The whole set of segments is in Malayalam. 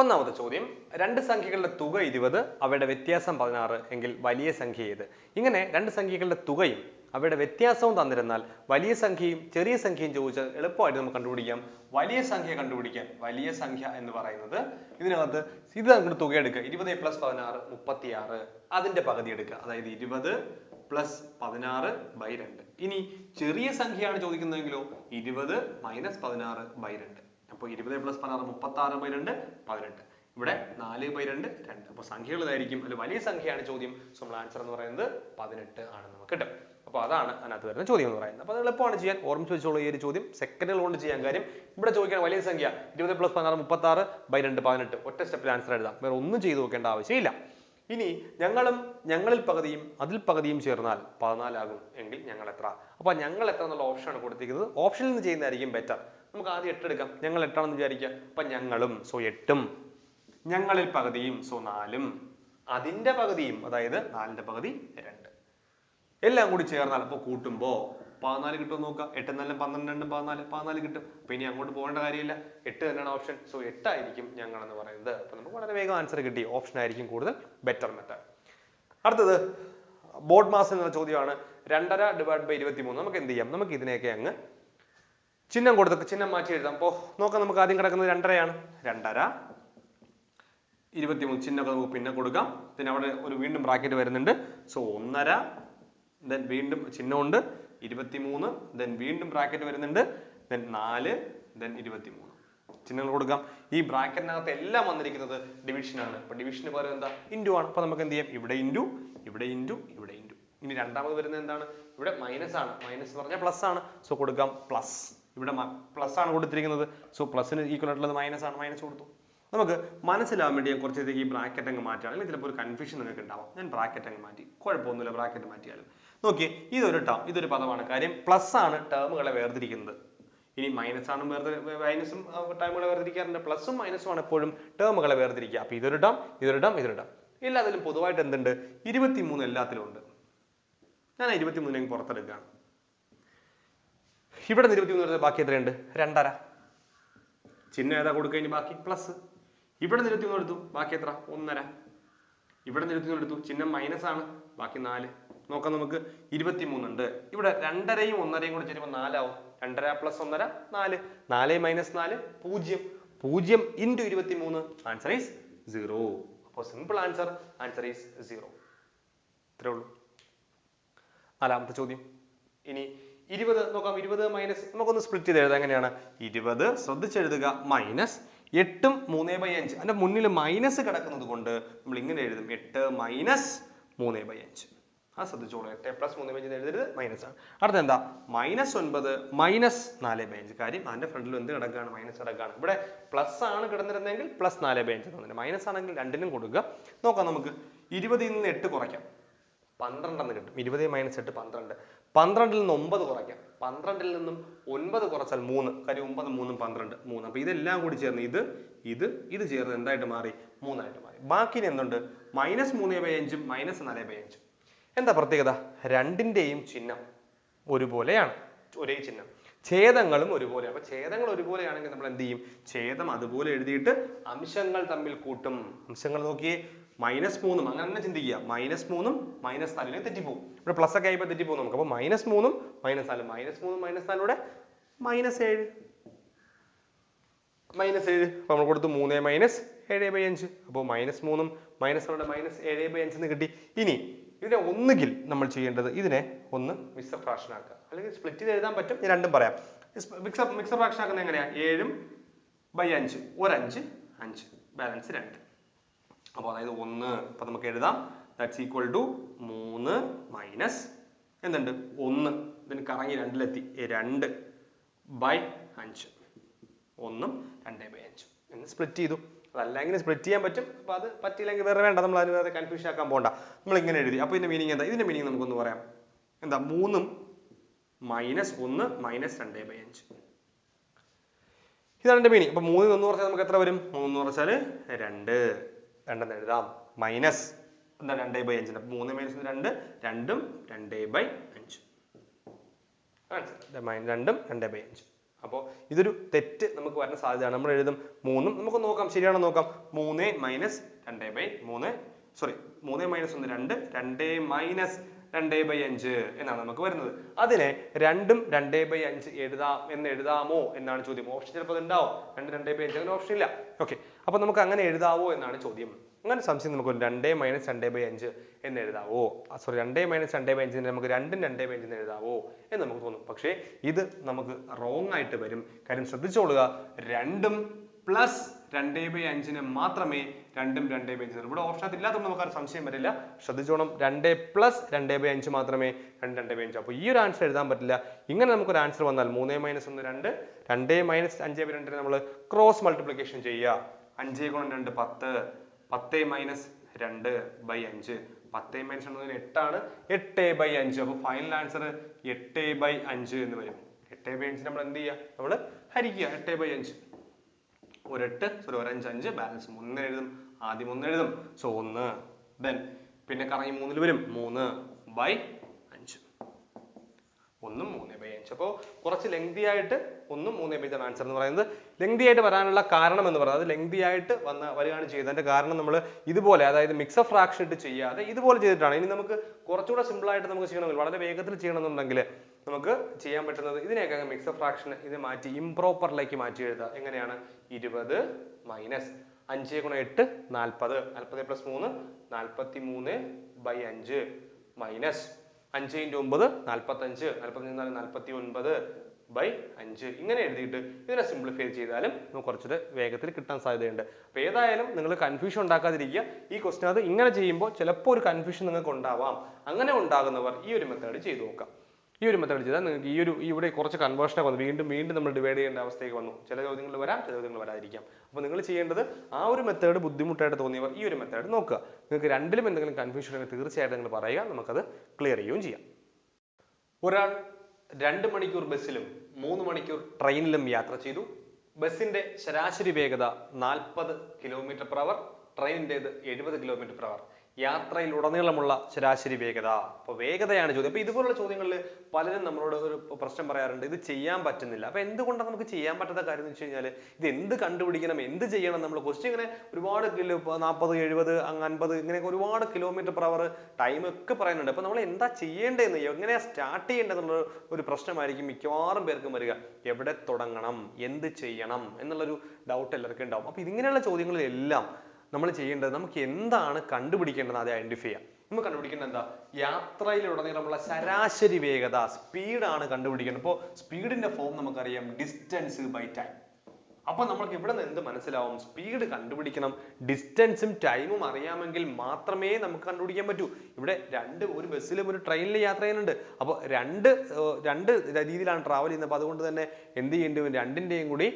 ഒന്നാമത്തെ ചോദ്യം രണ്ട് സംഖ്യകളുടെ തുക ഇരുപത് അവയുടെ വ്യത്യാസം പതിനാറ് എങ്കിൽ വലിയ സംഖ്യ ഏത്? ഇങ്ങനെ രണ്ട് സംഖ്യകളുടെ തുകയും അവയുടെ വ്യത്യാസവും തന്നിരുന്നാൽ വലിയ സംഖ്യയും ചെറിയ സംഖ്യയും ചോദിച്ചാൽ എളുപ്പമായിട്ട് നമുക്ക് കണ്ടുപിടിക്കാം. വലിയ സംഖ്യ കണ്ടുപിടിക്കാൻ വലിയ സംഖ്യ എന്ന് പറയുന്നത് ഇതിനകത്ത് ഇത് നമുക്ക് തുക എടുക്കുക. ഇരുപത് പ്ലസ് പതിനാറ് മുപ്പത്തിയാറ്. അതിന്റെ പകുതി എടുക്കുക. അതായത് ഇരുപത് പ്ലസ് പതിനാറ് ബൈ രണ്ട്. ഇനി ചെറിയ സംഖ്യയാണ് ചോദിക്കുന്നതെങ്കിലോ ഇരുപത് മൈനസ് പതിനാറ് ബൈ രണ്ട്. അപ്പോൾ ഇരുപത് പ്ലസ് പതിനാറ് മുപ്പത്തി ആറ് ബൈ രണ്ട് പതിനെട്ട്. ഇവിടെ നാല് ബൈ രണ്ട് രണ്ട്. അപ്പൊ സംഖ്യകൾ ഇതായിരിക്കും. അതിൽ വലിയ സംഖ്യയാണ് ചോദ്യം. സോ നമ്മൾ ആൻസർ എന്ന് പറയുന്നത് പതിനെട്ട് ആണ് നമുക്ക് കിട്ടും. അപ്പോൾ അതാണ് അതിനകത്ത് വരുന്ന ചോദ്യം എന്ന് പറയുന്നത്. അപ്പോൾ അത് എളുപ്പമാണ് ചെയ്യാൻ. ഓർമ്മിച്ച് വെച്ചോളൂ ഈ ഒരു ചോദ്യം. സെക്കൻഡുകൾ കൊണ്ട് ചെയ്യാൻ കാര്യം. ഇവിടെ ചോദിക്കാൻ വലിയ സംഖ്യ. ഇരുപത് പ്ലസ് പതിനാറ് മുപ്പത്തി ആറ് ബൈ രണ്ട് പതിനെട്ട്. ഒറ്റ സ്റ്റെപ്പിൽ ആൻസർ എഴുതാം. വേറെ ഒന്നും ചെയ്തു നോക്കേണ്ട ആവശ്യമില്ല. ഇനി ഞങ്ങളും ഞങ്ങളിൽ പകുതിയും അതിൽ പകുതിയും ചേർന്നാൽ പതിനാലാകും എങ്കിൽ ഞങ്ങൾ എത്ര? അപ്പൊ ഞങ്ങൾ എത്ര എന്നുള്ള ഓപ്ഷനാണ് കൊടുത്തിരിക്കുന്നത്. ഓപ്ഷനിൽ നിന്ന് ചെയ്യുന്നതായിരിക്കും ബെറ്റർ നമുക്ക് ആദ്യം എട്ട് എടുക്കാം. ഞങ്ങൾ എട്ടാണെന്ന് വിചാരിക്കുക. അപ്പൊ ഞങ്ങളും സോ എട്ടും. ഞങ്ങളിൽ പകുതിയും സോ നാലും. അതിന്റെ പകുതിയും അതായത് നാലിന്റെ പകുതി രണ്ട്. എല്ലാം കൂടി ചേർന്നാൽ അപ്പൊ കൂട്ടുമ്പോ പതിനാല് കിട്ടുമെന്ന് നോക്കുക. എട്ട് നാലും പന്ത്രണ്ട് രണ്ടും പതിനാല് പതിനാല് കിട്ടും. അപ്പൊ ഇനി അങ്ങോട്ട് പോകേണ്ട കാര്യമില്ല. എട്ട് തന്നെയാണ് ഓപ്ഷൻ സോ എട്ടായിരിക്കും ഞങ്ങൾ എന്ന് പറയുന്നത്. അപ്പൊ നമുക്ക് വളരെ വേഗം ആൻസർ കിട്ടി. ഓപ്ഷൻ ആയിരിക്കും കൂടുതൽ ബെറ്റർ മെത്തേഡ് അടുത്തത് ബോർഡ് മാസ് എന്ന ചോദ്യമാണ്. രണ്ടര ഡിവൈഡ് ബൈ ഇരുപത്തി മൂന്ന് നമുക്ക് എന്ത് ചെയ്യാം? നമുക്ക് ഇതിനെയൊക്കെ അങ്ങ് ചിഹ്നം കൊടുത്തൊക്കെ ചിഹ്നം മാറ്റി എഴുതാം. അപ്പോ നോക്കാം നമുക്ക് ആദ്യം കിടക്കുന്നത് രണ്ടരയാണ്. രണ്ടര. ഇരുപത്തിമൂന്ന് ചിഹ്നമൊക്കെ നമുക്ക് പിന്നെ കൊടുക്കാം. പിന്നെ അവിടെ ഒരു വീണ്ടും ബ്രാക്കറ്റ് വരുന്നുണ്ട്. സോ ഒന്നര ദെൻ വീണ്ടും ചിഹ്നമുണ്ട്. ഇരുപത്തിമൂന്ന് ദെൻ വീണ്ടും ബ്രാക്കറ്റ് വരുന്നുണ്ട്. ദെൻ നാല് ദെൻ ഇരുപത്തിമൂന്ന്. ചിഹ്നങ്ങൾ കൊടുക്കാം. ഈ ബ്രാക്കറ്റിനകത്ത് എല്ലാം വന്നിരിക്കുന്നത് ഡിവിഷനാണ് അപ്പൊ ഡിവിഷന് പകരം എന്താ? ഇന്റു ആണ്. അപ്പൊ നമുക്ക് എന്ത് ചെയ്യാം? ഇവിടെ ഇന്റു ഇവിടെ ഇന്റു ഇവിടെ ഇന്റു ഇനി രണ്ടാമത് വരുന്നത് എന്താണ്? ഇവിടെ മൈനസ് ആണ്. മൈനസ് പറഞ്ഞാൽ പ്ലസ് ആണ്. സോ കൊടുക്കാം പ്ലസ് ഇവിടെ പ്ലസ് ആണ് കൊടുത്തിരിക്കുന്നത്. സോ പ്ലസിന് ഈക്വൽ ആയിട്ടുള്ളത് മൈനസ് ആണ്. മൈനസ് കൊടുത്തു. നമുക്ക് മനസ്സിലാവാൻ വേണ്ടി ഞാൻ കുറച്ചേക്ക് ഈ ബ്രാക്കറ്റ് അങ്ങ് മാറ്റുകയാണെങ്കിൽ ചിലപ്പോൾ ഒരു കൺഫ്യൂഷൻ നിങ്ങൾക്ക് ഉണ്ടാവാം. ഞാൻ ബ്രാക്കറ്റ് അങ്ങ് മാറ്റി. കുഴപ്പമൊന്നുമില്ല ബ്രാക്കറ്റ് മാറ്റിയാലും. നോക്കി ഇതൊരു ടേം ഇതൊരു പദമാണ്. കാര്യം പ്ലസ് ആണ് ടേമുകളെ വേർതിരിക്കുന്നത്. ഇനി മൈനസ് ആണ് മൈനസും ടേമുകളെ വേർതിരിക്കാറുണ്ട്. പ്ലസും മൈനസും ആണ് എപ്പോഴും ടേമുകളെ വേർതിരിക്കുക. അപ്പൊ ഇതൊരു ടേം ഇതൊരു ടേം ഇതൊരു ടേം എല്ലാത്തിലും പൊതുവായിട്ട് എന്തുണ്ട്? ഇരുപത്തിമൂന്ന് എല്ലാത്തിലും ഉണ്ട്. ഞാൻ ഇരുപത്തിമൂന്നിനെ പുറത്തെടുക്കുകയാണ്. ഇവിടെ നിന്ന് ഇരുപത്തിമൂന്ന് വരുന്നത് ബാക്കി എത്രയുണ്ട്? രണ്ടര. ചിഹ്നം ഏതാ കൊടുക്കഴിഞ്ഞ് ബാക്കി? പ്ലസ് ഇവിടെ നിന്ന് ഇരുപത്തിമൂന്ന് എടുത്തു. ബാക്കി എത്ര? ഒന്നര. ഇവിടെ നിന്ന് ഇരുപത്തിമൂന്ന് എടുത്തു. ചിഹ്നം മൈനസ് ആണ്. ബാക്കി നാല്. നോക്കാം നമുക്ക്. ഇരുപത്തി മൂന്നുണ്ട് ഇവിടെ രണ്ടരയും ഒന്നരയും കൂടി ചേരുമ്പോൾ നാലാവും. രണ്ടര പ്ലസ് ഒന്നര നാല്. നാല് മൈനസ് നാല് പൂജ്യം. പൂജ്യം ഇന്റു ഇരുപത്തിമൂന്ന്. ആൻസർ ഈസ് സീറോ അപ്പോൾ simple answer answer is zero ഇത്രേ ഉള്ളൂ. നാലാമത്തെ ചോദ്യം. ഇനി ഇരുപത് നോക്കാം ഇരുപത് മൈനസ് നമുക്കൊന്ന് സ്പ്ലിറ്റ് ചെയ്ത് എഴുതാം എങ്ങനെയാണ്? ഇരുപത് ശ്രദ്ധിച്ചെഴുതുക മൈനസ് എട്ടും മൂന്നേ ബൈ അഞ്ച്. അതിന്റെ മുന്നിൽ മൈനസ് കിടക്കുന്നത് കൊണ്ട് നമ്മൾ ഇങ്ങനെ എഴുതും എട്ട് മൈനസ് മൂന്നേ ബൈ അഞ്ച്. ആ ശ്രദ്ധിച്ചോളൂ എട്ട് പ്ലസ് മൂന്ന് ബൈ അഞ്ച് എഴുതരുത് മൈനസ് ആണ്. അടുത്ത എന്താ? മൈനസ് ഒൻപത് മൈനസ് നാല് ബൈ അഞ്ച്. കാര്യം അതിന്റെ ഫ്രണ്ടിൽ എന്ത് കിടക്കുകയാണ് മൈനസ് കിടക്കുകയാണ് ഇവിടെ പ്ലസ് ആണ് കിടന്നിരുന്നെങ്കിൽ പ്ലസ് നാല് ബൈ അഞ്ച് തന്നെ മൈനസ് ആണെങ്കിൽ രണ്ടിനും കൊടുക്കുക. നോക്കാം നമുക്ക് ഇരുപതിൽ നിന്ന് എട്ട് കുറയ്ക്കാം. പന്ത്രണ്ടെന്ന് കിട്ടും. ഇരുപത് മൈനസ് എട്ട് പന്ത്രണ്ട്. പന്ത്രണ്ടിൽ നിന്ന് ഒമ്പത് കുറയ്ക്കാം. പന്ത്രണ്ടിൽ നിന്നും ഒൻപത് കുറച്ചാൽ മൂന്ന്. കാര്യം ഒമ്പത് മൂന്നും പന്ത്രണ്ട് മൂന്ന്. അപ്പൊ ഇതെല്ലാം കൂടി ചേർന്ന് ഇത് ഇത് ഇത് ചേർന്ന് എന്തായിട്ട് മാറി? മൂന്നായിട്ട് മാറി. ബാക്കി ഇനി എന്തുണ്ട്? മൈനസ് മൂന്ന് ബൈ അഞ്ചും മൈനസ് നാല് ബൈ അഞ്ചും. എന്താ പ്രത്യേകത? രണ്ടിന്റെയും ചിഹ്നം ഒരുപോലെയാണ്. ഒരേ ചിഹ്നം. ഛേദങ്ങളും ഒരുപോലെ അപ്പൊ ഛേദങ്ങൾ ഒരുപോലെയാണെങ്കിൽ നമ്മൾ എന്ത് ചെയ്യും? ഛേദം അതുപോലെ എഴുതിയിട്ട് അംശങ്ങൾ തമ്മിൽ കൂട്ടും. അംശങ്ങൾ നോക്കിയേ. മൈനസ് മൂന്നും. അങ്ങനെ തന്നെ ചിന്തിക്കുക. മൈനസ് മൂന്നും മൈനസ് നാലിനെ തെറ്റിപ്പോകും ഇവിടെ പ്ലസ് ഒക്കെ ആയിപ്പോൾ തെറ്റിപ്പോകും നമുക്ക് അപ്പോൾ മൈനസ് മൂന്നും മൈനസ് നാലും. മൈനസ് മൂന്നും മൈനസ് നാലിലൂടെ മൈനസ് ഏഴ്. മൈനസ് ഏഴ്. അപ്പോൾ നമ്മൾ കൊടുത്തു മൂന്ന് മൈനസ് ഏഴ് ബൈ അഞ്ച്. അപ്പോൾ മൈനസ് മൂന്നും മൈനസ് നാലുടെ മൈനസ് ഏഴ് ബൈ അഞ്ചെന്ന് കിട്ടി. ഇനി ഇതിനെ ഒന്നുകിൽ നമ്മൾ ചെയ്യേണ്ടത് ഇതിനെ ഒന്ന് മിക്സർ ഫ്രാക്ഷൻ ആക്കുക. അല്ലെങ്കിൽ സ്പ്ലിറ്റ് ചെയ്ത് എഴുതാൻ പറ്റും. ഞാൻ രണ്ടും പറയാം. മിക്സർ മിക്സർ ഫ്രാക്ഷൻ ആക്കുന്നത് എങ്ങനെയാണ് ഏഴും ബൈ അഞ്ച്. ഒരഞ്ച് അഞ്ച്. ബാലൻസ് രണ്ട്. അപ്പോൾ അതായത് ഒന്ന്. അപ്പൊ നമുക്ക് എഴുതാം. ദാറ്റ്സ് ഈക്വൽ ടു മൂന്ന് മൈനസ് എന്തുണ്ട്? ഒന്ന്. ഇതിന് കറങ്ങി രണ്ടിലെത്തി. രണ്ട് ബൈ അഞ്ച്. ഒന്നും രണ്ട് ബൈ അഞ്ച്. എന്ന് സ്പ്ലിറ്റ് ചെയ്തു. അതല്ലെങ്കിൽ സ്പ്ലിറ്റ് ചെയ്യാൻ പറ്റും? അപ്പൊ അത് പറ്റിയില്ലെങ്കിൽ വേറെ വേണ്ട. നമ്മൾ അതിന് വേറെ കൺഫ്യൂഷൻ ആക്കാൻ പോകണ്ട നമ്മൾ ഇങ്ങനെ എഴുതി. അപ്പൊ ഇതിന്റെ മീനിങ് എന്താ? ഇതിന്റെ മീനിങ് നമുക്കൊന്ന് പറയാം. എന്താ? മൂന്നും മൈനസ് ഒന്ന് മൈനസ് രണ്ട് ബൈ അഞ്ച്. ഇതാണ് എന്റെ മീനിങ് അപ്പൊ മൂന്ന് ഒന്ന് കുറച്ചാൽ നമുക്ക് എത്ര വരും? മൂന്ന് കുറച്ചാൽ രണ്ട്. രണ്ടെന്ന് എഴുതാം. മൈനസ് എന്താ രണ്ടേ ബൈ അപ്പൊ മൂന്ന് മൈനസ് രണ്ട് രണ്ടും രണ്ടേ ബൈ അഞ്ച്. രണ്ടും രണ്ടേ ബൈ അഞ്ച്. അപ്പോൾ ഇതൊരു തെറ്റ് നമുക്ക് വരാൻ സാധ്യതയാണ്. നമ്മൾ എഴുതും മൂന്നും നമുക്ക് നോക്കാം. ശരിയാണോ നോക്കാം. മൂന്ന് മൈനസ് രണ്ടേ ബൈ മൂന്ന് സോറി മൂന്ന് മൈനസ് ഒന്ന് രണ്ട് രണ്ടേ മൈനസ് രണ്ടേ ബൈ അഞ്ച് എന്നാണ് നമുക്ക് വരുന്നത്. അതിനെ രണ്ടും രണ്ടേ ബൈ അഞ്ച് എഴുതാം എന്ന് എഴുതാമോ എന്നാണ് ചോദ്യം. ഓപ്ഷൻ ചിലപ്പോൾ ഉണ്ടാവും. രണ്ട് രണ്ടേ ബൈ അഞ്ച് അങ്ങനെ ഓപ്ഷൻ ഇല്ല. ഓക്കെ അപ്പൊ നമുക്ക് അങ്ങനെ എഴുതാവോ എന്നാണ് ചോദ്യം. അങ്ങനെ സംശയം നമുക്ക് രണ്ട് മൈനസ് രണ്ട് ബൈ അഞ്ച് എന്ന് എഴുതാവോ? സോറി രണ്ട് മൈനസ് രണ്ട് ബൈ അഞ്ചിന് നമുക്ക് രണ്ടും രണ്ട് ബൈ അഞ്ചിന് എഴുതാവോ എന്ന് നമുക്ക് തോന്നും. പക്ഷേ ഇത് നമുക്ക് റോങ് ആയിട്ട് വരും. കാര്യം ശ്രദ്ധിച്ചോളുക. രണ്ടും പ്ലസ് രണ്ട് ബൈ അഞ്ചിന് മാത്രമേ രണ്ടും രണ്ട് ബൈ അഞ്ച് ഇവിടെ ഓപ്ഷൻ ഇല്ലാത്തതുകൊണ്ട് നമുക്ക് ആ സംശയം വരില്ല. ശ്രദ്ധിച്ചോണം. രണ്ട് പ്ലസ് രണ്ട് ബൈ അഞ്ച് മാത്രമേ രണ്ട് രണ്ട് ബൈ അഞ്ച്. അപ്പോൾ ഈ ഒരു ആൻസർ എഴുതാൻ പറ്റില്ല. ഇങ്ങനെ നമുക്കൊരു ആൻസർ വന്നാൽ മൂന്ന് മൈനസ് ഒന്ന് രണ്ട് രണ്ട് മൈനസ് അഞ്ച് ബൈ രണ്ടിന് നമ്മൾ ക്രോസ് മൾട്ടിപ്ലിക്കേഷൻ ചെയ്യുക. അഞ്ച് ഗുണം രണ്ട് പത്ത്. പത്ത് മൈനസ് രണ്ട് ബൈ അഞ്ച്. പത്ത് മൈനസ് രണ്ട് എട്ടാണ്. എട്ട് ബൈ അഞ്ച്. അപ്പൊ ഫൈനൽ ആൻസർ എട്ട് ബൈ അഞ്ച് എന്ന് വരും. എട്ട് ബൈ അഞ്ച് നമ്മൾ എന്ത് ചെയ്യുക നമ്മൾ ഹരിക്കുക. എട്ട് ബൈ അഞ്ച്. ഒരെട്ട് സോറി ഒരഞ്ച് അഞ്ച് ബാലൻസ് മൂന്ന് എഴുതും. ആദ്യം ഒന്ന് എഴുതും. സോ ഒന്ന്. ദെൻ പിന്നെ കറങ്ങി മൂന്നിൽ വരും. മൂന്ന് ബൈ അഞ്ച് ഒന്നും മൂന്ന് ബൈ അഞ്ച് അപ്പോൾ കുറച്ച് ലെങ്തി ആയിട്ട് ഒന്നും മൂന്ന് ബൈ ആണ് ആൻസർ എന്ന് പറയുന്നത്. ലെങ്തി ആയിട്ട് വരാനുള്ള കാരണം എന്ന് പറയുന്നത്. ലെങ്തി ആയിട്ട് വന്ന വരികയാണ് ചെയ്തത് അതിന്റെ കാരണം നമ്മൾ ഇതുപോലെ അതായത് മിക്സ് ഓഫ് ഫ്രാക്ഷൻ ഇട്ട് ചെയ്യാതെ ഇതുപോലെ ചെയ്തിട്ടാണ്. ഇനി നമുക്ക് കുറച്ചുകൂടെ സിമ്പിൾ ആയിട്ട് നമുക്ക് ചെയ്യണമെങ്കിൽ വളരെ വേഗത്തിൽ ചെയ്യണമെന്നുണ്ടെങ്കിൽ നമുക്ക് ചെയ്യാൻ പറ്റുന്നത് ഇതിനെയൊക്കെ മിക്സ് ഓഫ് ഫ്രാക്ഷൻ ഇത് മാറ്റി ഇംപ്രോപ്പറിലേക്ക് മാറ്റി എഴുതുക. എങ്ങനെയാണ്? ഇരുപത് മൈനസ് അഞ്ച് ഗുണം എട്ട് നാൽപ്പത് നാൽപ്പത് പ്ലസ് മൂന്ന് നാൽപ്പത്തി മൂന്ന് ബൈ അഞ്ച്. മൈനസ് അഞ്ച് ഇന്റു ഒമ്പത് നാൽപ്പത്തഞ്ച് നാൽപ്പത്തഞ്ച് നാല് നാൽപ്പത്തി ഒൻപത് ബൈ അഞ്ച്. ഇങ്ങനെ എഴുതിയിട്ട് ഇതിനെ സിംപ്ലിഫൈ ചെയ്താലും നമുക്ക് കുറച്ചുകൂടെ വേഗത്തിൽ കിട്ടാൻ സാധ്യതയുണ്ട്. അപ്പോൾ ഏതായാലും നിങ്ങൾ കൺഫ്യൂഷൻ ഉണ്ടാക്കാതിരിക്കുക. ഈ ക്വസ്റ്റിനകത്ത് ഇങ്ങനെ ചെയ്യുമ്പോൾ ചിലപ്പോൾ ഒരു കൺഫ്യൂഷൻ നിങ്ങൾക്ക് ഉണ്ടാവാം. അങ്ങനെ ഉണ്ടാകുന്നവർ ഈ ഒരു മെത്തേഡ് ചെയ്തു നോക്കാം. ഈ ഒരു മെത്തേഡ് ചെയ്താൽ നിങ്ങൾക്ക് ഈ ഒരു ഇവിടെ കുറച്ച് കൺവേർഷനൊക്കെ വന്നു. വീണ്ടും വീണ്ടും നമ്മൾ ഡിവൈഡ് ചെയ്യേണ്ട അവസ്ഥയ്ക്ക് വന്നു. ചില ചോദ്യങ്ങൾ വരാം ചില ചോദ്യങ്ങൾ വരാതിരിക്കാം. അപ്പോൾ നിങ്ങൾ ചെയ്യേണ്ടത് ആ ഒരു മെത്തേഡ് ബുദ്ധിമുട്ടായിട്ട് തോന്നിയവർ ഈ ഒരു മെത്തേഡ് നോക്കുക. നിങ്ങൾക്ക് രണ്ടിലും എന്തെങ്കിലും കൺഫ്യൂഷൻ ഉണ്ടെങ്കിൽ തീർച്ചയായിട്ടും നിങ്ങൾ പറയുക. നമുക്കത് ക്ലിയർ ചെയ്യുകയും ചെയ്യാം. ഒരാൾ രണ്ട് മണിക്കൂർ ബസ്സിലും മൂന്ന് മണിക്കൂർ ട്രെയിനിലും യാത്ര ചെയ്തു. ബസ്സിന്റെ ശരാശരി വേഗത നാൽപ്പത് കിലോമീറ്റർ പെർ അവർ ട്രെയിനിന്റെത് എഴുപത് കിലോമീറ്റർ പെർ അവർ യാത്രയിൽ ഉടനീളമുള്ള ശരാശരി വേഗത. അപ്പോൾ വേഗതയാണ് ചോദ്യം. അപ്പോൾ ഇതുപോലുള്ള ചോദ്യങ്ങളിൽ പലരും നമ്മളോട് ഒരു പ്രശ്നം പറയാറുണ്ട്. ഇത് ചെയ്യാൻ പറ്റുന്നില്ല. അപ്പോൾ എന്തുകൊണ്ടാണ് നമുക്ക് ചെയ്യാൻ പറ്റാത്ത കാര്യം എന്ന് വെച്ച് കഴിഞ്ഞാൽ ഇത് എന്ത് കണ്ടുപിടിക്കണം എന്ത് ചെയ്യണം നമ്മൾ ക്വസ്റ്റ്യൻ ഇങ്ങനെ ഒരുപാട് കിലോ നാൽപ്പത് എഴുപത് അങ്ങ് അൻപത് ഇങ്ങനെയൊക്കെ ഒരുപാട് കിലോമീറ്റർ പെർ അവർ ടൈം ഒക്കെ പറയുന്നുണ്ട്. അപ്പോൾ നമ്മൾ എന്താ ചെയ്യേണ്ടതെന്ന് എങ്ങനെയാ സ്റ്റാർട്ട് ചെയ്യേണ്ടതെന്നുള്ള ഒരു പ്രശ്നമായിരിക്കും മിക്കവാറും പേർക്കും വരിക. എവിടെ തുടങ്ങണം? എന്ത് ചെയ്യണം? എന്നുള്ളൊരു ഡൗട്ട് എല്ലാവർക്കും ഉണ്ടാവും. അപ്പോൾ ഇതിങ്ങനെയുള്ള ചോദ്യങ്ങളിലെല്ലാം നമ്മൾ ചെയ്യേണ്ടത് നമുക്ക് എന്താണ് കണ്ടുപിടിക്കേണ്ടത് അത് ഐഡന്റിഫൈ ചെയ്യാം. നമ്മൾ കണ്ടുപിടിക്കേണ്ട എന്താ? യാത്രയിലുടനീളമുള്ള ശരാശരി വേഗത സ്പീഡാണ് കണ്ടുപിടിക്കേണ്ടത്. ഇപ്പോൾ സ്പീഡിന്റെ ഫോം നമുക്കറിയാം. ഡിസ്റ്റൻസ് ബൈ ടൈം അപ്പൊ നമ്മൾക്ക് ഇവിടെ നിന്ന് എന്ത് മനസ്സിലാവും? സ്പീഡ് കണ്ടുപിടിക്കണം. ഡിസ്റ്റൻസും ടൈമും അറിയാമെങ്കിൽ മാത്രമേ നമുക്ക് കണ്ടുപിടിക്കാൻ പറ്റൂ. ഇവിടെ രണ്ട് ഒരു ബസ്സിലും ഒരു ട്രെയിനിലും യാത്ര ചെയ്യുന്നുണ്ട്. അപ്പോൾ രണ്ട് രണ്ട് രീതിയിലാണ് ട്രാവൽ ചെയ്യുന്നത്. അപ്പോൾ അതുകൊണ്ട് തന്നെ എന്ത് ചെയ്യേണ്ടി വരും? രണ്ടിന്റെയും കൂടി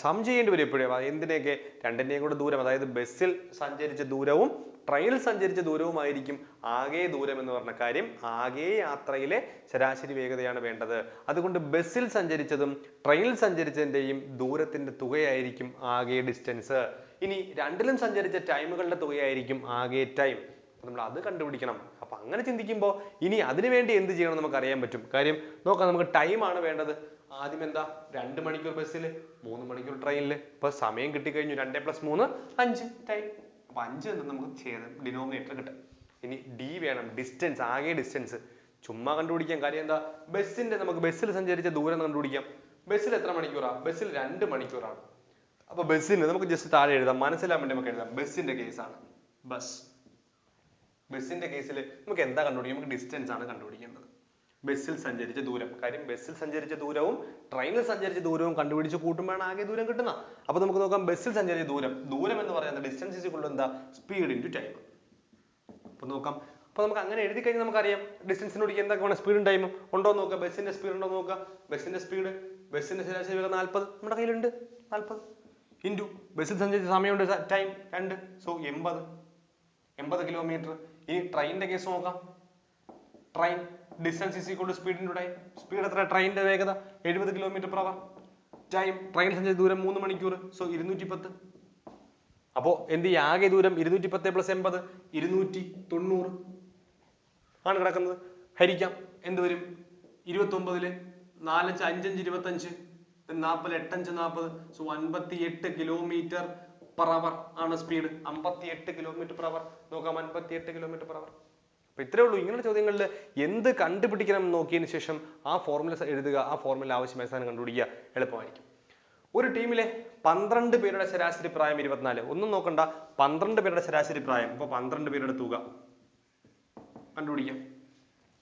സം വരും എപ്പോഴും എന്തിനെയൊക്കെ? രണ്ടിനെയും കൂടെ ദൂരം അതായത് ബസ്സിൽ സഞ്ചരിച്ച ദൂരവും ട്രെയിനിൽ സഞ്ചരിച്ച ദൂരവുമായിരിക്കും ആകെ ദൂരം എന്ന് പറഞ്ഞ കാര്യം. ആകെ യാത്രയിലെ ശരാശരി വേഗതയാണ് വേണ്ടത്. അതുകൊണ്ട് ബസ്സിൽ സഞ്ചരിച്ചതും ട്രെയിനിൽ സഞ്ചരിച്ചതിന്റെയും ദൂരത്തിന്റെ തുകയായിരിക്കും ആകെ ഡിസ്റ്റൻസ്. ഇനി രണ്ടിലും സഞ്ചരിച്ച ടൈമുകളുടെ തുകയായിരിക്കും ആകെ ടൈം. നമ്മൾ അത് കണ്ടുപിടിക്കണം. അപ്പൊ അങ്ങനെ ചിന്തിക്കുമ്പോൾ ഇനി അതിനുവേണ്ടി എന്ത് ചെയ്യണം നമുക്ക് അറിയാൻ പറ്റും. കാര്യം നോക്കാം നമുക്ക് ടൈം ആണ് വേണ്ടത്. ആദ്യം എന്താ രണ്ട് മണിക്കൂർ ബസ്സിൽ മൂന്ന് മണിക്കൂർ ട്രെയിനിൽ ഇപ്പൊ സമയം കിട്ടിക്കഴിഞ്ഞു. രണ്ടേ പ്ലസ് മൂന്ന് അഞ്ച്. ടൈം അപ്പൊ അഞ്ച് എന്ന് നമുക്ക് ചെയ്ത് ഡിനോമിനേറ്റർ കിട്ടും. ഇനി d വേണം. distance ആകെ distance ചുമ്മാ കണ്ടുപിടിക്കാൻ കാര്യം എന്താ? ബസ്സിന്റെ നമുക്ക് ബസ്സിൽ സഞ്ചരിച്ച ദൂരം കണ്ടുപിടിക്കാം. ബസ്സിൽ എത്ര മണിക്കൂറാ? ബസ്സിൽ രണ്ട് മണിക്കൂറാണ്. അപ്പൊ ബസ്സിന് നമുക്ക് ജസ്റ്റ് താഴെ എഴുതാം. മനസ്സിലാൻ വേണ്ടി നമുക്ക് എഴുതാം. ബസ്സിന്റെ കേസാണ്. ബസ്. ബസ്സിന്റെ കേസിൽ നമുക്ക് എന്താ കണ്ടുപിടിക്കുക നമുക്ക് distance ആണ് കണ്ടുപിടിക്കേണ്ടത്. ബസ്സിൽ സഞ്ചരിച്ച ദൂരം. കാര്യം ബസ്സിൽ സഞ്ചരിച്ച ദൂരവും ട്രെയിനിൽ സഞ്ചരിച്ച ദൂരവും കണ്ടുപിടിച്ച് കൂട്ടുമ്പോഴാണ് ആകെ ദൂരം കിട്ടുന്നത്. അപ്പൊ നമുക്ക് നോക്കാം ബസ്സിൽ സഞ്ചരിച്ച ദൂരം. ദൂരം എന്ന് പറയുന്നത് ഡിസ്റ്റൻസ് ഇസ് എന്താ? സ്പീഡ് ഇന്റു ടൈം അപ്പൊ നോക്കാം. അപ്പൊ നമുക്ക് അങ്ങനെ എഴുതി കഴിഞ്ഞാൽ നമുക്കറിയാം എന്തൊക്കെ വേണം സ്പീഡും ടൈമും ഉണ്ടോ എന്ന് നോക്കാം. ബസ്സിന്റെ സ്പീഡ് ഉണ്ടോ എന്ന് നോക്കാം. ബസ്സിന്റെ സ്പീഡ് ബസ്സിന്റെ ശരാശരി വേഗം നാൽപ്പത് നമ്മുടെ കയ്യിലുണ്ട്. നാൽപ്പത് ഇന്റു ബസ്സിൽ സഞ്ചരിച്ച സമയമുണ്ട് ടൈം രണ്ട്. സോ എൺപത്. എൺപത് കിലോമീറ്റർ ഇനി ട്രെയിനിന്റെ കേസ് നോക്കാം. Train distance is equal to speed into time speed എത്ര ട്രെയിനിന്റെ വേഗത എഴുപത് കിലോമീറ്റർ പ്രവർ ടൈം ട്രെയിൻ സഞ്ചരിച്ച ദൂരം മൂന്ന് മണിക്കൂർ. സോ ഇരുന്നൂറ്റി പത്ത് അപ്പോ എന്ത് ചെയ്യുക ആകെ ദൂരം ഇരുന്നൂറ്റി പത്ത് പ്ലസ് എൺപത് ഇരുന്നൂറ്റി തൊണ്ണൂറ് ആണ് കിടക്കുന്നത്. ഹരിക്കാം. എന്ത് വരും? ഇരുപത്തി ഒമ്പതിൽ നാലഞ്ച് അഞ്ചഞ്ച് ഇരുപത്തഞ്ച് നാൽപ്പത് എട്ടഞ്ച് നാൽപ്പത്. സോ അൻപത്തി എട്ട് കിലോമീറ്റർ പെർ അവർ ആണ് സ്പീഡ് അമ്പത്തി എട്ട് കിലോമീറ്റർ പെർ അവർ നോക്കാം അൻപത്തി എട്ട് കിലോമീറ്റർ പെർ അവർ അപ്പൊ ഇത്രേ ഉള്ളൂ. ഇങ്ങനെയുള്ള ചോദ്യങ്ങളിൽ എന്ത് കണ്ടുപിടിക്കണം എന്ന് നോക്കിയതിന് ശേഷം ആ ഫോർമുല എഴുതുക ആ ഫോർമുല ആവശ്യമായ സാധനം കണ്ടുപിടിക്കുക എളുപ്പമായിരിക്കും. ഒരു ടീമിലെ പന്ത്രണ്ട് പേരുടെ ശരാശരി പ്രായം ഇരുപത്തിനാല്. ഒന്നും നോക്കണ്ട പന്ത്രണ്ട് പേരുടെ ശരാശരി പ്രായം. ഇപ്പൊ പന്ത്രണ്ട് പേരുടെ തുക. കണ്ടുപിടിക്കാം.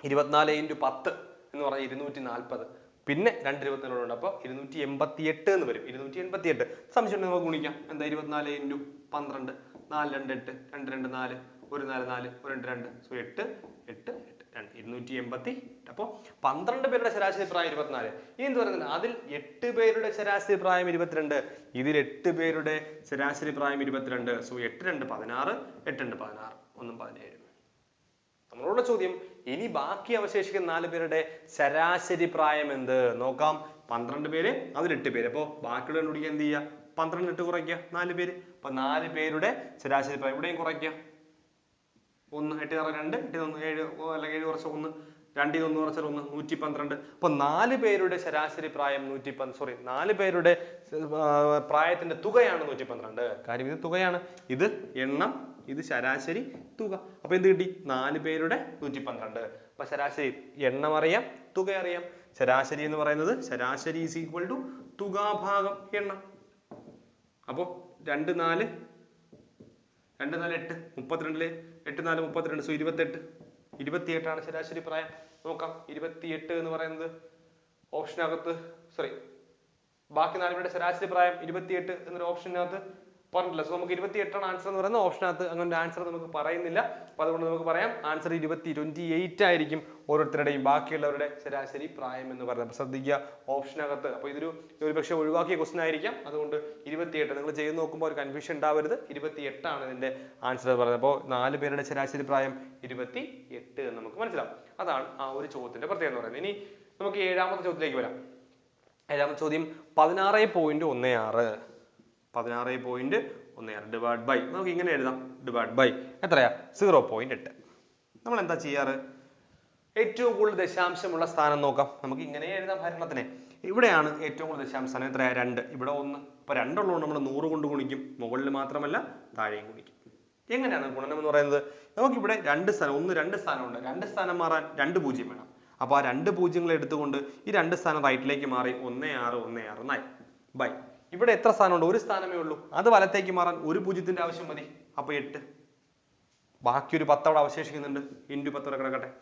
ഇരുപത്തിനാല് ഇന്റു പത്ത് എന്ന് പറഞ്ഞാൽ ഇരുന്നൂറ്റി നാൽപ്പത് പിന്നെ രണ്ട് ഇരുപത്തിനാലുണ്ട് അപ്പോൾ ഇരുന്നൂറ്റി എൺപത്തി എട്ട് എന്ന് വരും. ഇരുന്നൂറ്റി എൺപത്തി എട്ട് സംശയം നമുക്ക് ഗുണിക്കാം. എന്താ ഇരുപത്തിനാല് ഇന്റു പന്ത്രണ്ട്? നാല് രണ്ട് എട്ട്. രണ്ട് രണ്ട് നാല്. ഒരു നാല് നാല് ഒരു രണ്ട് രണ്ട്. സോ എട്ട് എട്ട് എട്ട് രണ്ട്. ഇരുന്നൂറ്റി എൺപത്തി അപ്പോൾ പന്ത്രണ്ട് പേരുടെ ശരാശരി പ്രായം ഇരുപത്തിനാല്. ഇനി എന്ത് പറയുന്നത്? അതിൽ എട്ട് പേരുടെ ശരാശരി പ്രായം ഇരുപത്തിരണ്ട്. ഇതിൽ എട്ട് പേരുടെ ശരാശരി പ്രായം ഇരുപത്തിരണ്ട്. സോ എട്ട് രണ്ട് പതിനാറ് എട്ട് രണ്ട് പതിനാറ് ഒന്നും പതിനേഴ്. നമ്മളോടുള്ള ചോദ്യം ഇനി ബാക്കി അവശേഷിക്കുന്ന നാല് പേരുടെ ശരാശരി പ്രായം എന്ത്? നോക്കാം. പന്ത്രണ്ട് പേര് അതിൽ എട്ട് പേര്. അപ്പോൾ ബാക്കിയുള്ള കണ്ടുപിടിക്കാൻ എന്ത് ചെയ്യുക? പന്ത്രണ്ട് എട്ട് കുറയ്ക്കുക നാല് പേര്. അപ്പൊ നാല് പേരുടെ ശരാശരി പ്രായം ഇവിടെയും കുറയ്ക്കുക. ഒന്ന് എട്ട് ആറ് രണ്ട് എട്ട് ഒന്ന് ഏഴ് അല്ലെങ്കിൽ ഏഴ് കുറച്ച് ഒന്ന് രണ്ടിൽ ഒന്ന് കുറച്ചാൽ ഒന്ന് നൂറ്റി പന്ത്രണ്ട് അപ്പൊ നാല് പേരുടെ ശരാശരി പ്രായം നൂറ്റി സോറി നാല് പേരുടെ പ്രായത്തിന്റെ തുകയാണ് നൂറ്റി പന്ത്രണ്ട് കാര്യം ഇത് തുകയാണ്. ഇത് എണ്ണം ഇത് ശരാശരി തുക. അപ്പൊ എന്ത് കിട്ടി? നാല് പേരുടെ നൂറ്റി പന്ത്രണ്ട് അപ്പൊ ശരാശരി എണ്ണം അറിയാം തുക അറിയാം. ശരാശരി എന്ന് പറയുന്നത് ശരാശരി ഈസ് ഈക്വൽ ടു തുകാഭാഗം എണ്ണം. അപ്പോ രണ്ട് നാല് രണ്ട് നാല് എട്ട് മുപ്പത്തിരണ്ടിൽ എട്ട് നാല് മുപ്പത്തിരണ്ട് സോ ഇരുപത്തെട്ട്. ഇരുപത്തിയെട്ടാണ് ശരാശരി പ്രായം. നോക്കാം ഇരുപത്തിയെട്ട് എന്ന് പറയുന്നത് ഓപ്ഷനകത്ത് സോറി ബാക്കി നാലുപേരുടെ ശരാശരി പ്രായം ഇരുപത്തിയെട്ട് എന്നൊരു ഓപ്ഷനകത്ത് പറഞ്ഞിട്ടില്ല. സോ നമുക്ക് ഇരുപത്തിയെട്ടാണ് ആൻസർ എന്ന് പറയുന്നത്. ഓപ്ഷനകത്ത് അങ്ങനെ ആൻസർ നമുക്ക് പറയുന്നില്ല. അപ്പൊ അതുകൊണ്ട് നമുക്ക് പറയാം ആൻസർ ഇരുപത്തി ട്വന്റി എയ്റ്റ് ആയിരിക്കും ഓരോരുത്തരുടെയും ബാക്കിയുള്ളവരുടെ ശരാശരി പ്രായം എന്ന് പറയുന്നത്. അപ്പൊ ശ്രദ്ധിക്കുക ഓപ്ഷനകത്ത് അപ്പൊ ഇതൊരു ഒരു പക്ഷേ ഒഴിവാക്കിയ ക്വസ്റ്റൻ ആയിരിക്കാം. അതുകൊണ്ട് ഇരുപത്തിയെട്ട് നിങ്ങൾ ചെയ്ത് നോക്കുമ്പോൾ ഒരു കൺഫ്യൂഷൻ ഉണ്ടാവരുത്. ഇരുപത്തിയെട്ടാണ് ഇതിന്റെ ആൻസർ പറയുന്നത്. അപ്പോൾ നാല് പേരുടെ ശരാശരി പ്രായം ഇരുപത്തി എട്ട് എന്ന് നമുക്ക് മനസ്സിലാവും. അതാണ് ആ ഒരു ചോദ്യത്തിന്റെ പ്രത്യേകത എന്ന് പറയുന്നത്. ഇനി നമുക്ക് ഏഴാമത്തെ ചോദ്യത്തിലേക്ക് വരാം. ഏഴാമത്തെ ചോദ്യം പതിനാറ് പോയിന്റ് ഒന്ന് ആറ്. പതിനാറ് പോയിന്റ് ഒന്ന് ആറ് ഡിവൈഡ് ബൈ നമുക്ക് ഇങ്ങനെ എഴുതാം. ഡിവൈഡ് ബൈ എത്രയാ? സീറോ പോയിന്റ് എട്ട്. നമ്മൾ എന്താ ചെയ്യാറ്? ഏറ്റവും കൂടുതൽ ദശാംശമുള്ള സ്ഥാനം നോക്കാം. നമുക്ക് ഇങ്ങനെ എഴുതാം ഭരണത്തിനെ. ഇവിടെയാണ് ഏറ്റവും കൂടുതൽ ദശാംശ. സ്ഥാനം എത്രയാ? രണ്ട്. ഇവിടെ ഒന്ന്. അപ്പൊ രണ്ടുള്ളതുകൊണ്ട് നമ്മൾ നൂറ് കൊണ്ട് ഗുണിക്കും. മുകളിൽ മാത്രമല്ല താഴെയും ഗുണിക്കും. എങ്ങനെയാണ് ഗുണനം എന്ന് പറയുന്നത്? നമുക്കിവിടെ രണ്ട് സ്ഥാനം ഒന്ന് രണ്ട് സ്ഥാനമുണ്ട്. രണ്ട് സ്ഥാനം മാറാൻ രണ്ട് പൂജ്യം വേണം. അപ്പൊ ആ രണ്ട് പൂജ്യങ്ങൾ എടുത്തുകൊണ്ട് ഈ രണ്ട് സ്ഥാനം റൈറ്റിലേക്ക് മാറി. ഒന്ന് ആറ് ഒന്ന് ആറ് നാല് ബൈ ഇവിടെ എത്ര സ്ഥാനമുണ്ട്? ഒരു സ്ഥാനമേ ഉള്ളൂ. അത് വലത്തേക്ക് മാറാൻ ഒരു പൂജ്യത്തിന്റെ ആവശ്യം മതി. അപ്പൊ എട്ട്. ബാക്കി ഒരു പത്ത് അവിടെ അവശേഷിക്കുന്നുണ്ട്. ഇന്റു പത്ത് അവിടെ കിടക്കട്ടെ.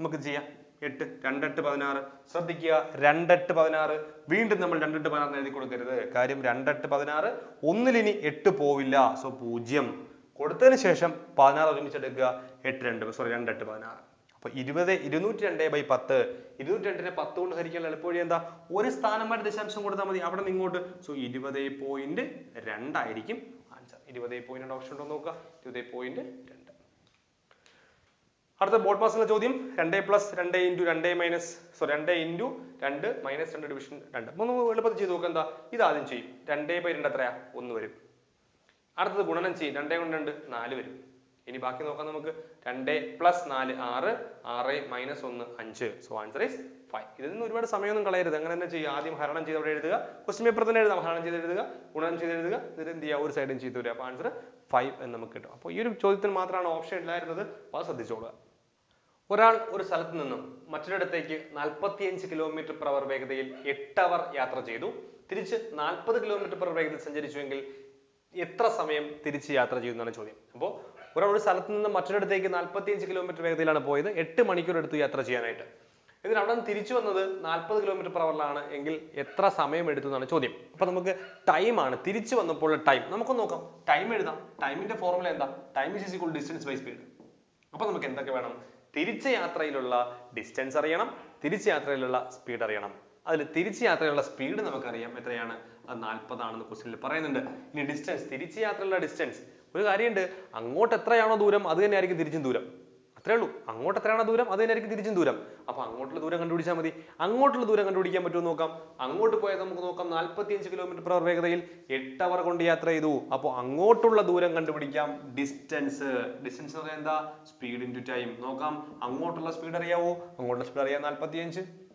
നമുക്ക് ചെയ്യാം. എട്ട് രണ്ടെട്ട് പതിനാറ്. ശ്രദ്ധിക്കുക രണ്ടെട്ട് പതിനാറ്. വീണ്ടും നമ്മൾ രണ്ടെട്ട് പതിനാറ് എഴുതി കൊടുക്കരുത്. കാര്യം രണ്ടെട്ട് പതിനാറ് ഒന്നിലിനി എട്ട് പോവില്ല. സോ പൂജ്യം. കൊടുത്തതിന് ശേഷം പതിനാറ് ഒരുമിച്ചെടുക്കുക എട്ട് രണ്ട് സോറി രണ്ടെട്ട് പതിനാറ്. അപ്പൊ ഇരുപത് ഇരുന്നൂറ്റി രണ്ട് ബൈ പത്ത്. ഇരുന്നൂറ്റി രണ്ടിനെ പത്ത് കൊണ്ട് ഹരിക്കാൻ എളുപ്പവഴി എന്താ? ഒരു സ്ഥാനമായിട്ട് ദശാംശം കൊടുത്താൽ മതി. അവിടെ നിന്ന് ഇങ്ങോട്ട്. സോ ഇരുപത് പോയിന്റ് രണ്ടായിരിക്കും ആൻസർ ഇരുപത് പോയിന്റ് ഓപ്ഷൻ ഉണ്ടോ നോക്കുക. ഇരുപത് പോയിന്റ് രണ്ട്. അടുത്ത ബോർഡ് പാസിലെ ചോദ്യം. രണ്ട് പ്ലസ് രണ്ട് ഇന്റു രണ്ട് മൈനസ് സോ രണ്ട് ഇന്റു രണ്ട് മൈനസ് രണ്ട് ഡിവിഷൻ രണ്ട്. മൂന്ന് എളുപ്പത്തിൽ ചെയ്ത് നോക്കാം എന്താ? ഇത് ആദ്യം ചെയ്യും. രണ്ടേ ബൈ രണ്ട് എത്രയാ? ഒന്ന് വരും. അടുത്തത് ഗുണനം ചെയ്യും. രണ്ടേ കൊണ്ട് രണ്ട് നാല് വരും. ഇനി ബാക്കി നോക്കാം നമുക്ക്. രണ്ട് പ്ലസ് നാല് ആറ് ആറ് മൈനസ് ഒന്ന് അഞ്ച്. സോ ആൻസർ ഈസ് ഫൈവ് ഇതിൽ നിന്ന് ഒരുപാട് സമയമൊന്നും കളയരുത്. അങ്ങനെ തന്നെ ചെയ്യുക. ആദ്യം ഹരണം ചെയ്ത് അവിടെ എഴുതുക. ക്വസ്റ്റ്യൻ പേപ്പർ തന്നെ എഴുതാം. ഹരണം ചെയ്ത് എഴുതുക. ഗുണനം ചെയ്ത് എഴുതുക. എന്നിട്ട് എന്ത് ചെയ്യുക? ഒരു സൈഡും ചെയ്ത് വരിക. അപ്പോൾ ആൻസർ ഫൈവ് എന്ന് നമുക്ക് കിട്ടും. അപ്പോൾ ഈ ഒരു ചോദ്യത്തിന് മാത്രമാണ് ഓപ്ഷൻ ഇല്ലായിരുന്നത്. അപ്പോൾ ശ്രദ്ധിച്ചോളുക. ഒരാൾ ഒരു സ്ഥലത്ത് നിന്നും മറ്റൊരിടത്തേക്ക് 45 കിലോമീറ്റർ പെർ അവർ വേഗതയിൽ എട്ട് അവർ യാത്ര ചെയ്തു. തിരിച്ച് നാൽപ്പത് കിലോമീറ്റർ പെർ വേഗതയിൽ സഞ്ചരിച്ചുവെങ്കിൽ എത്ര സമയം തിരിച്ച് യാത്ര ചെയ്യുന്നു എന്നാണ് ചോദ്യം. അപ്പോൾ ഒരാൾ ഒരു സ്ഥലത്ത് നിന്ന് മറ്റൊരിടത്തേക്ക് 45 കിലോമീറ്റർ വേഗതയിലാണ് പോയത്. എട്ട് മണിക്കൂർ എടുത്തു യാത്ര ചെയ്യാനായിട്ട്. എന്നിട്ട് അവിടെ നിന്ന് തിരിച്ചു വന്നത് നാൽപ്പത് കിലോമീറ്റർ per അവറിലാണ് എങ്കിൽ എത്ര സമയം എടുത്തു എന്നാണ് ചോദ്യം. അപ്പൊ നമുക്ക് ടൈം ആണ്. തിരിച്ചു വന്നപ്പോൾ ടൈം നമുക്കൊന്ന് നോക്കാം. ടൈം എഴുതാം. ടൈമിന്റെ ഫോർമുല എന്താ? Time is equal distance by speed അപ്പൊ നമുക്ക് എന്തൊക്കെ വേണം? തിരിച്ച യാത്രയിലുള്ള ഡിസ്റ്റൻസ് അറിയണം. തിരിച്ച യാത്രയിലുള്ള സ്പീഡ് അറിയണം. അതിൽ തിരിച്ച് യാത്രയുള്ള സ്പീഡ് നമുക്കറിയാം എത്രയാണ്. നാൽപ്പതാണെന്ന് ക്വസ്റ്റിനിൽ പറയുന്നുണ്ട്. ഇനി ഡിസ്റ്റൻസ് തിരിച്ച് യാത്രയുള്ള ഡിസ്റ്റൻസ് ഒരു കാര്യമുണ്ട് അങ്ങോട്ട് എത്രയാണോ ദൂരം അത് തന്നെയായിരിക്കും തിരിച്ചും ദൂരം. അത്രേ ഉള്ളൂ. അങ്ങോട്ട് എത്രയാണോ ദൂരം അത് തന്നെയായിരിക്കും തിരിച്ചും ദൂരം. അപ്പോൾ അങ്ങോട്ടുള്ള ദൂരം കണ്ടുപിടിച്ചാൽ മതി. അങ്ങോട്ടുള്ള ദൂരം കണ്ടുപിടിക്കാൻ പറ്റുമോ നോക്കാം. അങ്ങോട്ട് പോയത് നമുക്ക് നോക്കാം 45 കിലോമീറ്റർ പെർ വേഗതയിൽ എട്ട് അവർ കൊണ്ട് യാത്ര ചെയ്തു. അപ്പോൾ അങ്ങോട്ടുള്ള ദൂരം കണ്ടുപിടിക്കാം. ഡിസ്റ്റൻസ് ഡിസ്റ്റൻസ് എന്ന് പറയുന്നത് എന്താ? സ്പീഡ് ടു ടൈം നോക്കാം. അങ്ങോട്ടുള്ള സ്പീഡ് അറിയാവോ? അങ്ങോട്ടുള്ള സ്പീഡ് അറിയാം 45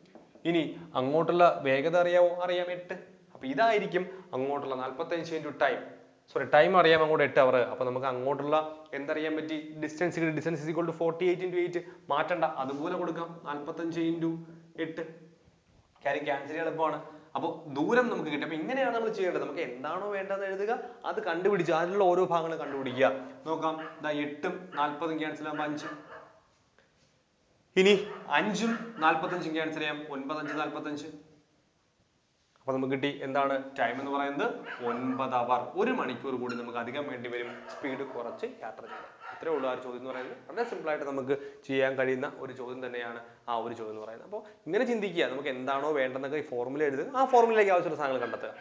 ഇനി അങ്ങോട്ടുള്ള വേഗത അറിയാവോ? അറിയാം എട്ട് അപ്പൊ ഇതായിരിക്കും അങ്ങോട്ടുള്ള നാൽപ്പത്തഞ്ച് ഇന്റു ടൈം സോറി ടൈം അറിയാം അങ്ങോട്ട് എട്ട് അവർ അപ്പൊ നമുക്ക് അങ്ങോട്ടുള്ള എന്തറിയാൻ പറ്റി? Distance distance equal to forty eight into eight മാറ്റണ്ട. അതുപോലെ കൊടുക്കാം. നാൽപ്പത്തഞ്ച് ഇന്റു എട്ട്. കാര്യം ക്യാൻസൽ ചെയ്യാൻ എളുപ്പമാണ്. അപ്പോൾ ദൂരം നമുക്ക് കിട്ടും. അപ്പൊ ഇങ്ങനെയാണ് നമ്മൾ ചെയ്യേണ്ടത്. നമുക്ക് എന്താണോ വേണ്ടതെന്ന് എഴുതുക. അത് കണ്ടുപിടിച്ച് അതിലുള്ള ഓരോ ഭാഗങ്ങളും കണ്ടുപിടിക്കുക. നോക്കാം. എട്ടും നാൽപ്പതും ക്യാൻസൽ ആകുമ്പോൾ അഞ്ച് ഇനി അഞ്ചും നാൽപ്പത്തഞ്ചും ക്യാൻസൽ ചെയ്യാം ഒൻപതഞ്ച് നാൽപ്പത്തഞ്ച് അപ്പൊ നമുക്ക് കിട്ടി എന്താണ് ടൈം എന്ന് പറയുന്നത്? ഒൻപത് അവർ ഒരു മണിക്കൂർ കൂടി നമുക്ക് അധികം വേണ്ടി വരും. സ്പീഡ് കുറച്ച് യാത്ര ചെയ്യാം ഇത്രേ ഉള്ളൂ ആ ചോദ്യം എന്ന് പറയുന്നത്. വളരെ സിമ്പിൾ ആയിട്ട് നമുക്ക് ചെയ്യാൻ കഴിയുന്ന ഒരു ചോദ്യം തന്നെയാണ് ആ ഒരു ചോദ്യം എന്ന് പറയുന്നത്. അപ്പോൾ ഇങ്ങനെ ചിന്തിക്കുക. നമുക്ക് എന്താണോ വേണ്ടതെന്നൊക്കെ ഈ ഫോർമുല എഴുതുക. ആ ഫോർമുലയിലേക്ക് ആവശ്യമുള്ള സാധനങ്ങൾ കണ്ടെത്തുക.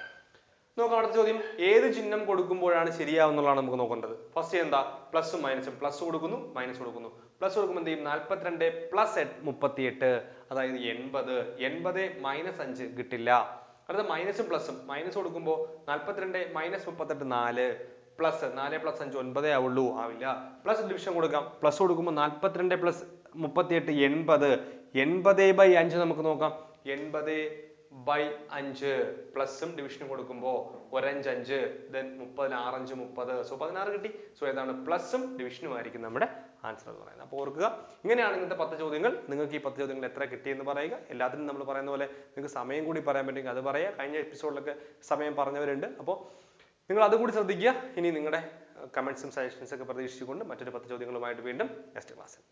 നോക്കാം അടുത്ത ചോദ്യം. ഏത് ചിഹ്നം കൊടുക്കുമ്പോഴാണ് ശരിയാവുന്നുള്ളതാണ് നമുക്ക് നോക്കേണ്ടത്. ഫസ്റ്റ് എന്താ? പ്ലസ് മൈനസും പ്ലസ് കൊടുക്കുന്നു മൈനസ് കൊടുക്കുന്നു. പ്ലസ് കൊടുക്കുമ്പോൾ എന്ത് ചെയ്യും? നാൽപ്പത്തിരണ്ട് പ്ലസ് മുപ്പത്തിയെട്ട് അതായത് എൺപത്. എൺപത് മൈനസ് അഞ്ച് കിട്ടില്ല. അടുത്ത മൈനസും പ്ലസും മൈനസ് കൊടുക്കുമ്പോൾ നാൽപ്പത്തിരണ്ട് മൈനസ് മുപ്പത്തെട്ട് നാല്. പ്ലസ് നാല് പ്ലസ് അഞ്ച് ഒൻപതേ ആവുള്ളൂ. ആവില്ല. പ്ലസ് ഡിവിഷൻ കൊടുക്കാം. പ്ലസ് കൊടുക്കുമ്പോൾ നാൽപ്പത്തിരണ്ട് പ്ലസ് മുപ്പത്തിയെട്ട് എൺപത്. എൺപത് ബൈ അഞ്ച് നമുക്ക് നോക്കാം. എൺപത് ബൈ അഞ്ച്. പ്ലസും ഡിവിഷനും കൊടുക്കുമ്പോൾ ഒരഞ്ച് അഞ്ച്. ദെൻ മുപ്പതിന് ആറഞ്ച് മുപ്പത്. സോ പതിനാറ് കിട്ടി. സോ ഏതാണ്? പ്ലസും ഡിവിഷനും ആയിരിക്കും നമ്മുടെ ആൻസർ എന്ന് പറയുന്നത്. അപ്പോൾ ഓർക്കുക ഇങ്ങനെയാണ് ഇന്നത്തെ പത്ത് ചോദ്യങ്ങൾ. നിങ്ങൾക്ക് ഈ പത്ത് ചോദ്യങ്ങൾ എത്ര കിട്ടിയെന്ന് പറയുക. എല്ലാത്തിനും നമ്മൾ പറയുന്ന പോലെ നിങ്ങൾക്ക് സമയം കൂടി പറയാൻ പറ്റുമെങ്കിൽ അത് പറയുക കഴിഞ്ഞ എപ്പിസോഡിലൊക്കെ സമയം പറഞ്ഞവരുണ്ട്. അപ്പോൾ നിങ്ങൾ അതുകൂടി ശ്രദ്ധിക്കുക. ഇനി നിങ്ങളുടെ കമൻസും സജഷൻസ് ഒക്കെ പ്രതീക്ഷിച്ചുകൊണ്ട് മറ്റൊരു പത്ത് ചോദ്യങ്ങളുമായിട്ട് വീണ്ടും നെക്സ്റ്റ് ക്ലാസ്സിൽ